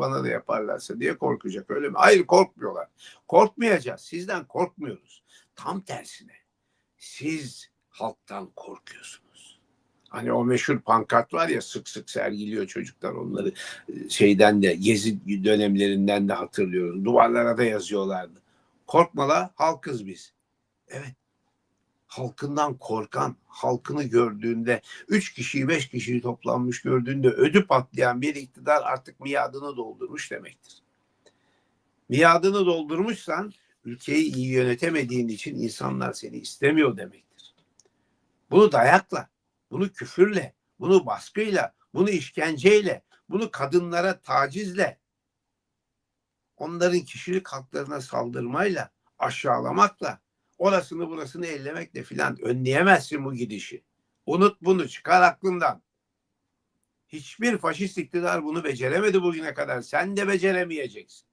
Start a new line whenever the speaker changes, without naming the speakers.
bana da yaparlarsa diye korkacak öyle mi? Hayır korkmuyorlar. Korkmayacağız. Sizden korkmuyoruz. Tam tersine. Siz halktan korkuyorsunuz. Hani o meşhur pankart var ya sık sık sergiliyor çocuklar onları e, şeyden de gezi dönemlerinden de hatırlıyoruz. Duvarlara da yazıyorlardı. Korkma la halkız biz. Evet. Halkından korkan, halkını gördüğünde, üç kişiyi, beş kişiyi toplanmış gördüğünde ödü patlayan bir iktidar artık miadını doldurmuş demektir. Miadını doldurmuşsan ülkeyi iyi yönetemediğin için insanlar seni istemiyor demektir. Bunu dayakla, bunu küfürle, bunu baskıyla, bunu işkenceyle, bunu kadınlara tacizle, onların kişilik haklarına saldırmayla, aşağılamakla, orasını burasını ellemekle filan önleyemezsin bu gidişi. Unut bunu, çıkar aklından. Hiçbir faşist iktidar bunu beceremedi bugüne kadar. Sen de beceremeyeceksin.